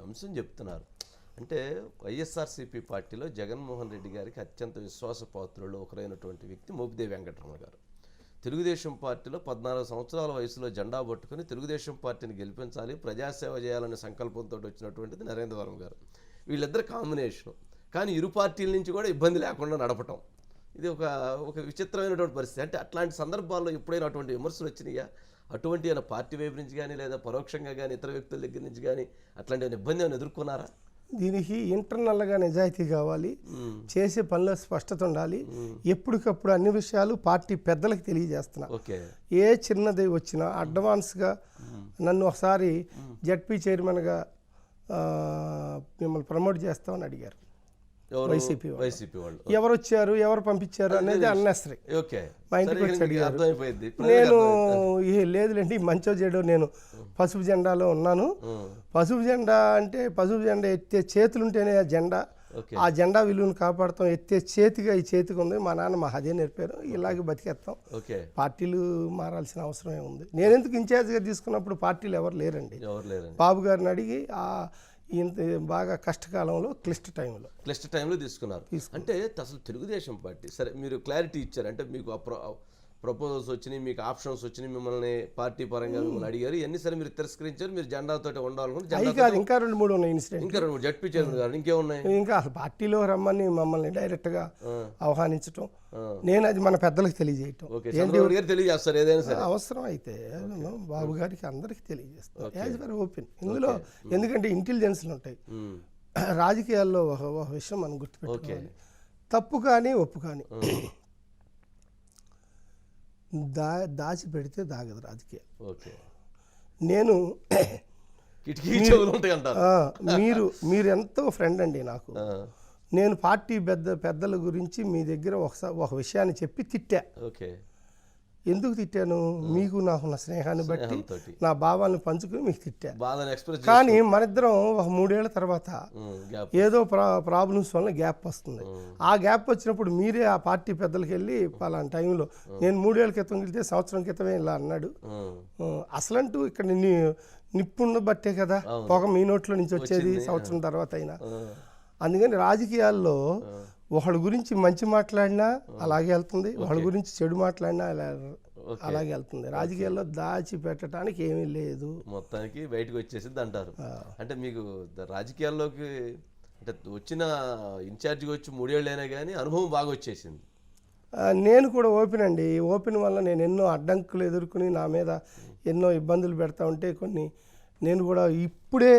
అంశం చెప్తున్నారు. అంటే వైఎస్ఆర్సీపీ పార్టీలో జగన్మోహన్ రెడ్డి గారికి అత్యంత విశ్వాసపాత్రులు ఒకరైనటువంటి వ్యక్తి మోపిదేవి వెంకటరమణ గారు. తెలుగుదేశం పార్టీలో పద్నాలుగు సంవత్సరాల వయసులో జెండా పట్టుకుని తెలుగుదేశం పార్టీని గెలిపించాలి ప్రజాసేవ చేయాలనే సంకల్పంతో వచ్చినటువంటిది నరేంద్రవరం గారు. వీళ్ళిద్దరు కాంబినేషన్. కానీ ఇరు పార్టీల నుంచి కూడా ఇబ్బంది లేకుండా నడపటం. ఇది ఒక ఒక విచిత్రమైనటువంటి పరిస్థితి. అంటే అట్లాంటి సందర్భాల్లో ఎప్పుడైనా అటువంటి విమర్శలు వచ్చినాయా? అటువంటి ఏమైనా పార్టీ వైపు నుంచి కానీ లేదా పరోక్షంగా కానీ ఇతర వ్యక్తుల దగ్గర నుంచి కానీ అట్లాంటి ఇబ్బంది ఏమైనా ఎదుర్కొన్నారా? దీనికి ఇంటర్నల్గా నిజాయితీ కావాలి. చేసే పనిలో స్పష్టత ఉండాలి. ఎప్పటికప్పుడు అన్ని విషయాలు పార్టీ పెద్దలకు తెలియజేస్తున్నా. ఓకే. ఏ చిన్నది వచ్చినా అడ్వాన్స్గా నన్ను ఒకసారి జడ్పీ చైర్మన్గా మిమ్మల్ని ప్రమోట్ చేస్తామని అడిగారు. వైసీపీ. వైసీపీ వాళ్ళు. ఎవరు వచ్చారు ఎవరు పంపించారు అనేది అన్నెసరీ ఓకే. మా ఇంటికి వచ్చి అడిగారు. నేను లేదులేండి మంచో చెడు నేను పసుపు జెండాలో ఉన్నాను. పసుపు జెండా అంటే పసుపు జెండా ఎత్తే చేతులుంటేనే ఆ జెండా. ఆ జెండా విలువను కాపాడుతాం ఎత్తే చేతిగా ఈ చేతికి ఉంది. మా నాన్న మా అదే నేర్పారు ఇలాగే బతికేస్తాం పార్టీలు మారాల్సిన అవసరమే ఉంది నేను ఎందుకు ఇన్ఛార్జ్గా తీసుకున్నప్పుడు పార్టీలు ఎవరు లేరండి. ఎవరు లేరండి? బాబు గారిని అడిగి ఆ ఇంత బాగా కష్టకాలంలో క్లిష్ట టైంలో. క్లిష్ట టైంలో తీసుకున్నారు. అంటే అసలు తెలుగుదేశం పార్టీ సరే మీరు క్లారిటీ ఇచ్చారు అంటే మీకు ప్రపోజల్స్ వచ్చినాయి మీకు ఆప్షన్స్ వచ్చినాయి మిమ్మల్ని పార్టీ పరంగా మిమ్మల్ని అడిగారు. ఇవన్నీ సరే మీరు తిరస్కరించారు? మీరు జెండాతో ఉండాలనుకుంటే ఇంకా రెండు మూడు ఉన్నాయి ఇన్సిడెంట్ ఇంకా రెండు జడ్పీ చైర్మన్ గారు ఇంకేమున్నాయి? ఇంకా అసలు పార్టీలో రమ్మని మమ్మల్ని డైరెక్ట్గా ఆ, ఆహ్వానించటం. ఆ. నేను అది మన పెద్దలకు తెలియజేయటం. తెలియజేస్తారు ఏదైనా సరే. అవసరం అయితే బాబు గారికి అందరికి తెలియజేస్తాం యాజ్ వెరీ ఓపెన్ ఇందులో ఎందుకంటే ఇంటెలిజెన్స్లు ఉంటాయి. రాజకీయాల్లో ఒక విషయం మనం గుర్తుపెట్టుకోవాలి. తప్పు కానీ ఒప్పు కానీ. దా దాచి పెడితే దాగదు రాజకీయం ఓకే. నేను మీరు మీరు ఎంతో ఫ్రెండ్ అండి నాకు. నేను పార్టీ పెద్ద పెద్దల గురించి మీ దగ్గర ఒకసారి ఒక విషయాన్ని చెప్పి తిట్టా. ఓకే. ఎందుకు తిట్టాను? మీకు నాకున్న స్నేహాన్ని బట్టి నా భావాలను పంచుకుని మీకు తిట్టా. బాధను ఎక్స్ప్రెస్ కానీ మనిద్దరం ఒక మూడేళ్ళ తర్వాత ఏదో ప్రా ప్రాబ్లమ్స్ వల్ల గ్యాప్ వస్తుంది. ఆ. గ్యాప్ వచ్చినప్పుడు మీరే ఆ పార్టీ పెద్దలకి వెళ్ళి పలానా టైంలో నేను మూడేళ్ళ క్రితం వెళ్తే సంవత్సరం క్రితమే ఇలా అన్నాడు. అసలంటూ ఇక్కడ ని నిప్పున్న బట్టే కదా పొగ మీ నోట్లో నుంచి వచ్చేది సంవత్సరం తర్వాత అయినా. అందుకని రాజకీయాల్లో ఒకళ్ళ గురించి మంచి మాట్లాడినా అలాగే వెళ్తుంది. ఒకళ్ళ గురించి చెడు మాట్లాడినా అలా అలాగే వెళ్తుంది. రాజకీయాల్లో దాచి పెట్టడానికి ఏమీ లేదు. మొత్తానికి బయటకు వచ్చేసింది అంటారు. అంటే మీకు రాజకీయాల్లోకి అంటే వచ్చిన ఇన్ఛార్జిగా వచ్చి మూడేళ్ళైనా కానీ అనుభవం బాగా వచ్చేసింది. నేను కూడా ఓపెన్ అండి. ఓపెన్ వల్ల నేను ఎన్నో అడ్డంకులు ఎదుర్కొని నా మీద ఎన్నో ఇబ్బందులు పెడతా ఉంటే కొన్ని నేను కూడా ఇప్పుడే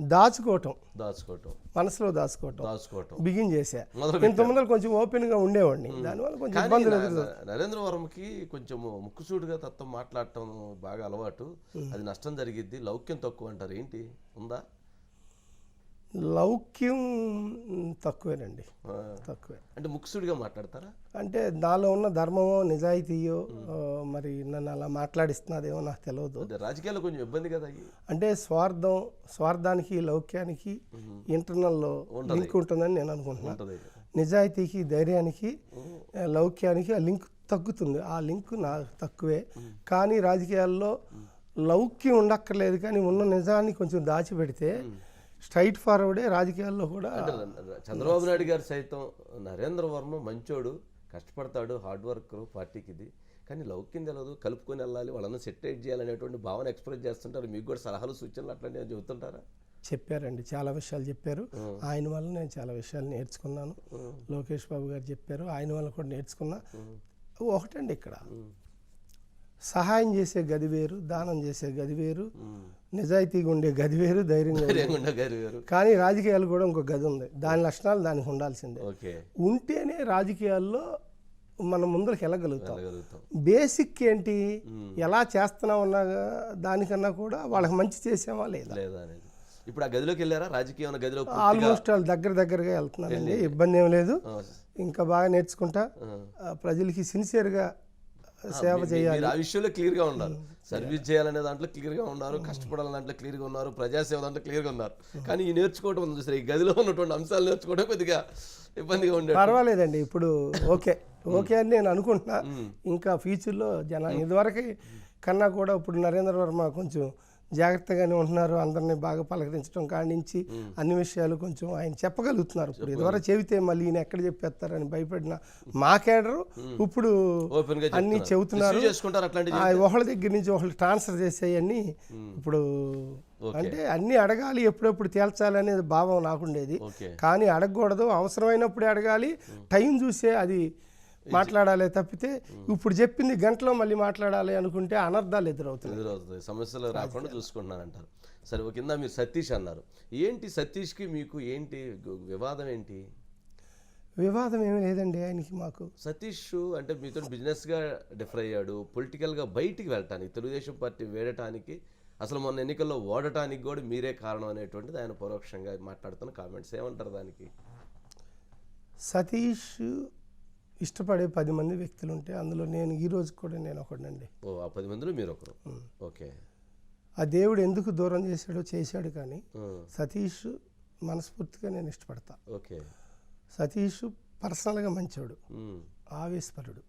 దాచుకోవటం. దాచుకోవటం. మనసులో దాచుకోవటం. దాచుకోవటం. బిగిన్ చేశా. ఇంత ముందర కొంచెం ఓపెన్గా ఉండేవాడిని. దానివల్ల కొంచెం కానీ ఇబ్బందులు నా- ఎదురు నా- నరేంద్రవరంకి కొంచెం ముక్కుసూటిగా తత్వం మాట్లాడటం బాగా అలవాటు. అది నష్టం జరిగిద్ది. లౌక్యం తక్కువ అంటారు. ఏంటి? ఉందా? లౌక్యం తక్కువేనండి. తక్కువే. అంటే ముక్కుసూడిగా మాట్లాడతారా? అంటే నాలో ఉన్న ధర్మమో నిజాయితీయో మరి నన్ను అలా మాట్లాడిస్తున్నదేమో నాకు తెలియదు అంటే రాజకీయాల్లో కొంచెం ఇబ్బంది కదా అంటే స్వార్థం స్వార్థానికి లౌక్యానికి ఇంటర్నల్లో లింక్ ఉంటుందని నేను అనుకుంటున్నాను నిజాయితీకి ధైర్యానికి లౌక్యానికి ఆ లింక్ తగ్గుతుంది. ఆ లింక్ నా తక్కువే. కానీ రాజకీయాల్లో లౌక్యం ఉండక్కర్లేదు కానీ ఉన్న నిజాన్ని కొంచెం దాచిపెడితే స్ట్రైట్ ఫార్వర్డే రాజకీయాల్లో కూడా చంద్రబాబు నాయుడు గారు సైతం నరేంద్ర వర్మ మంచోడు కష్టపడతాడు హార్డ్ వర్క్ పార్టీకి ఇది. కానీ లౌక్యం తెలియదు కలుపుకొని వెళ్ళాలి వాళ్ళని సెటరేట్ చేయాలనేటువంటి భావన ఎక్స్ప్రెస్ చేస్తుంటారు. మీకు కూడా సలహాలు సూచనలు అట్లాంటివి చెబుతుంటారా? చెప్పారండి చాలా విషయాలు చెప్పారు. ఆయన వల్ల నేను చాలా విషయాలు నేర్చుకున్నాను. లోకేష్ బాబు గారు చెప్పారు ఆయన వల్ల కూడా నేర్చుకున్నా. ఒకటండి ఇక్కడ. సహాయం చేసే గది వేరు దానం చేసే గది వేరు నిజాయితీగా ఉండే గది వేరు ధైర్యంగా కానీ రాజకీయాలు కూడా ఇంకో గది ఉంది. దాని లక్షణాలు దానికి ఉండాల్సిందే. ఉంటేనే రాజకీయాల్లో మనం ముందరికి వెళ్ళగలుగుతాం. బేసిక్ ఏంటి? ఎలా చేస్తున్నాం అన్నా దానికన్నా కూడా వాళ్ళకి మంచి చేసామా లేదా? ఇప్పుడు ఆ గదిలోకి వెళ్ళారా? రాజకీయం ఉన్న గదిలో ఆల్మోస్ట్ వాళ్ళు దగ్గర దగ్గరగా వెళ్తున్నానండి. ఇబ్బంది ఏం లేదు. ఇంకా బాగా నేర్చుకుంటా. ప్రజలకి సిన్సియర్గా సేవ చేయాలి. ఆ విషయంలో క్లియర్గా ఉన్నారు సర్వీస్ చేయాలనే దాంట్లో క్లియర్గా ఉన్నారు కష్టపడాలనే దాంట్లో క్లియర్గా ఉన్నారు ప్రజాసేవ దాంట్లో క్లియర్గా ఉన్నారు కానీ ఈ నేర్చుకోవడం ఉంది సరే ఈ గదిలో ఉన్నటువంటి అంశాలు నేర్చుకోవడం కొద్దిగా ఇబ్బందిగా ఉండే పర్వాలేదండి ఇప్పుడు ఓకే. ఓకే అని నేను అనుకుంటున్నా. ఇంకా ఫ్యూచర్లో జన ఇదివరకు కన్నా కూడా ఇప్పుడు నరేంద్ర వర్మ కొంచెం జాగ్రత్తగానే ఉంటున్నారు అందరినీ బాగా పలకరించడం కాడి నుంచి అన్ని విషయాలు కొంచెం ఆయన చెప్పగలుగుతున్నారు. ఇప్పుడు ఇదివరకు చెబితే మళ్ళీ ఈయన ఎక్కడ చెప్పేస్తారని భయపడిన మా కేడరు ఇప్పుడు అన్ని చెబుతున్నారు. ఒకళ్ళ దగ్గర నుంచి ఒకళ్ళు ట్రాన్స్ఫర్ చేసేయన్నీ ఇప్పుడు. అంటే అన్ని అడగాలి ఎప్పుడెప్పుడు తేల్చాలి అనేది భావం నాకుండేది కానీ అడగకూడదు అవసరమైనప్పుడే అడగాలి టైం చూసే అది మాట్లాడాలి తప్పితే ఇప్పుడు చెప్పింది గంటలో మళ్ళీ మాట్లాడాలి అనుకుంటే అనర్థాలు ఎదురవుతున్నాయి. ఎదురవుతుంది సమస్యలు రాకుండా చూసుకుంటున్నాను అంటారు సరే ఒక కింద మీరు సతీష్ అన్నారు. ఏంటి సతీష్కి మీకు ఏంటి వివాదం ఏంటి? వివాదం ఏమీ లేదండి ఆయనకి మాకు. సతీష్ అంటే మీతో బిజినెస్గా డిఫర్ అయ్యాడు పొలిటికల్గా బయటికి వెళ్ళటానికి తెలుగుదేశం పార్టీ వేడటానికి అసలు మొన్న ఎన్నికల్లో ఓడటానికి కూడా మీరే కారణం అనేటువంటిది ఆయన పరోక్షంగా మాట్లాడుతున్న కామెంట్స్. ఏమంటారు దానికి? సతీష్ ఇష్టపడే పది మంది వ్యక్తులు ఉంటే అందులో నేను ఈ రోజు కూడా నేను ఒకడండి ఓ ఆ పది మందిలో మీరు ఒకరు ఓకే. ఆ దేవుడు ఎందుకు దూరం చేశాడో చేశాడు కానీ సతీష్ మనస్ఫూర్తిగా నేను ఇష్టపడతా. ఓకే. సతీష్ పర్సనల్గా మంచోడు. ఆవేశపరుడు.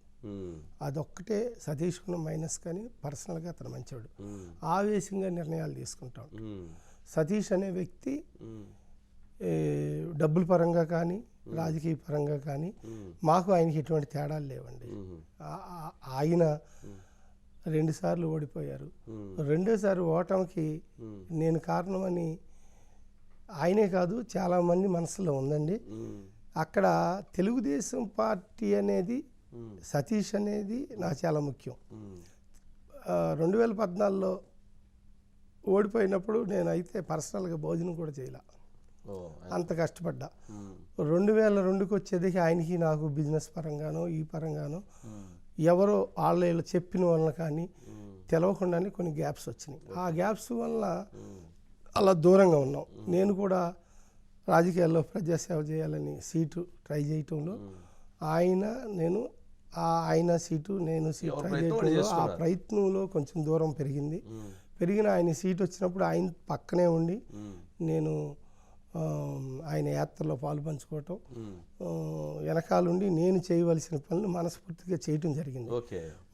అదొక్కటే సతీష్ ఉన్న మైనస్ కానీ పర్సనల్గా అతను మంచోడు. ఆవేశంగా నిర్ణయాలు తీసుకుంటాడు ఉమ్, సతీష్ అనే వ్యక్తి డబ్బుల పరంగా కానీ రాజకీయ పరంగా కానీ మాకు ఆయనకి ఎటువంటి తేడాలు లేవండి. ఆయన రెండుసార్లు ఓడిపోయారు. రెండోసారి ఓటమికి నేను కారణమని ఆయనే కాదు చాలామంది మనసులో ఉందండి. అక్కడ తెలుగుదేశం పార్టీ అనేది సతీష్ అనేది నాకు చాలా ముఖ్యం. రెండు వేల పద్నాలుగులో ఓడిపోయినప్పుడు నేనైతే పర్సనల్గా భోజనం కూడా చేయలే. అంత కష్టపడ్డా. రెండు వేల రెండుకి వచ్చేదికి ఆయనకి నాకు బిజినెస్ పరంగానో ఈ పరంగానో ఎవరో వాళ్ళు చెప్పిన వలన కానీ తెలవకుండానే కొన్ని గ్యాప్స్ వచ్చినాయి. ఆ గ్యాప్స్ వల్ల అలా దూరంగా ఉన్నాం. నేను కూడా రాజకీయాల్లో ప్రజాసేవ చేయాలని సీటు ట్రై చేయటంలో ఆయన నేను ఆ ఆయన సీటు నేను సీటు ట్రై చేయటంలో ఆ. ప్రయత్నంలో కొంచెం దూరం పెరిగింది. పెరిగిన ఆయన సీట్ వచ్చినప్పుడు ఆయన పక్కనే ఉండి నేను ఆయన యాత్రలో పాలు పంచుకోవటం. వెనకాలండి నేను చేయవలసిన పనులు మనస్ఫూర్తిగా చేయటం జరిగింది.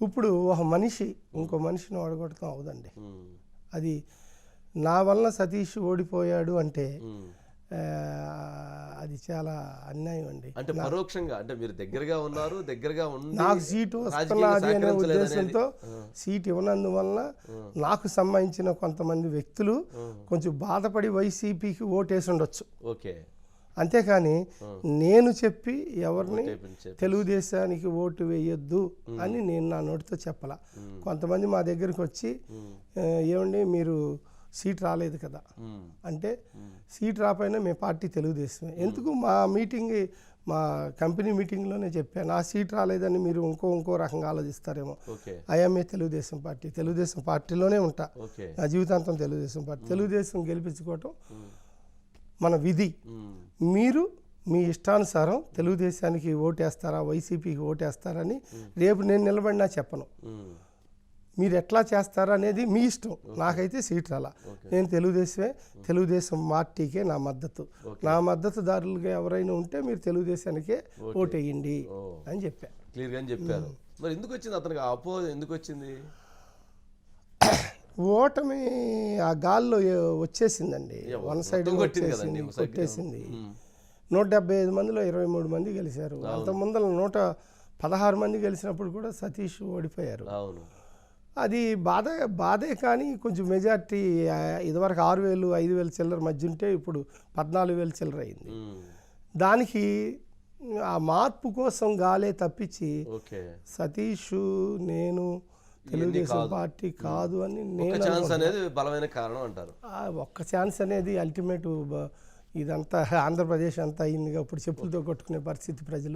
ఇప్పుడు ఒక మనిషి ఇంకో మనిషిని ఓడగొట్టడం అవదండి. అది నా వలన సతీష్ ఓడిపోయాడు అంటే అది చాలా అన్యాయం అండి. అంటే పరోక్షంగా అంటే మీరు దగ్గరగా ఉన్నారు దగ్గరగా నాకు సీటు వస్తున్నది అనే. ఉద్దేశంతో సీట్ ఇవ్వనందువలన నాకు సంబంధించిన కొంతమంది వ్యక్తులు కొంచెం బాధపడి వైసీపీకి ఓటేసి ఉండొచ్చు. ఓకే. అంతేకాని నేను చెప్పి ఎవరిని తెలుగుదేశానికి ఓటు వేయొద్దు అని నేను నా నోటితో చెప్పాల. కొంతమంది మా దగ్గరికి వచ్చి "ఆ, ఏమండి మీరు సీట్ రాలేదు కదా. అంటే సీట్ రాపోయినా మేము పార్టీ తెలుగుదేశమే. ఎందుకు మా మీటింగ్ మా కంపెనీ మీటింగ్లోనే చెప్పాను ఆ సీట్ రాలేదని మీరు ఇంకో ఇంకో రకంగా ఆలోచిస్తారేమో. IMA Telugu Desam party. Telugu Desam పార్టీలోనే ఉంటా. నా జీవితాంతం తెలుగుదేశం పార్టీ. తెలుగుదేశం గెలిపించుకోవటం మన విధి. మీరు మీ ఇష్టానుసారం తెలుగుదేశానికి ఓటేస్తారా వైసీపీకి ఓటేస్తారని రేపు నేను నిలబడినా చెప్పను. మీరు ఎట్లా చేస్తారా అనేది మీ ఇష్టం. నాకైతే సీట్ రాలా. నేను తెలుగుదేశమే. తెలుగుదేశం పార్టీకే నా మద్దతు. నా మద్దతుదారులుగా ఎవరైనా ఉంటే మీరు తెలుగుదేశానికే ఓటేయండి అని చెప్పా. క్లియర్గా చెప్పారు. మరి ఎందుకు వచ్చింది అతనికి? అపో ఎందుకు వచ్చింది ఓటమి ఆ గాల్లో వచ్చేసిందండి. వన్ సైడ్ వచ్చేసింది. కొట్టేసింది నూట డెబ్బై ఐదు మందిలో ఇరవై మూడు మంది గెలిచారు అంత ముందర నూట పదహారు మంది గెలిచినప్పుడు కూడా సతీష్ ఓడిపోయారు. అవును. అది బాధ బాధే కానీ కొంచెం మెజార్టీ ఇదివరకు ఆరు వేలు ఐదు వేలు చిల్లర మధ్య ఉంటే ఇప్పుడు పద్నాలుగు వేలు చిల్లర అయింది. దానికి ఆ మార్పు కోసం గాలే తప్పించి సతీష్ నేను తెలుగుదేశం పార్టీ కాదు అని నేను ఛాన్స్ అనేది బలమైన కారణం అంటారు. ఆ ఒక్క ఛాన్స్ అనేది అల్టిమేట్ ఇదంతా ఆంధ్రప్రదేశ్ అంతా అయిందిగా ఇప్పుడు చెప్పులతో కొట్టుకునే పరిస్థితి ప్రజలు.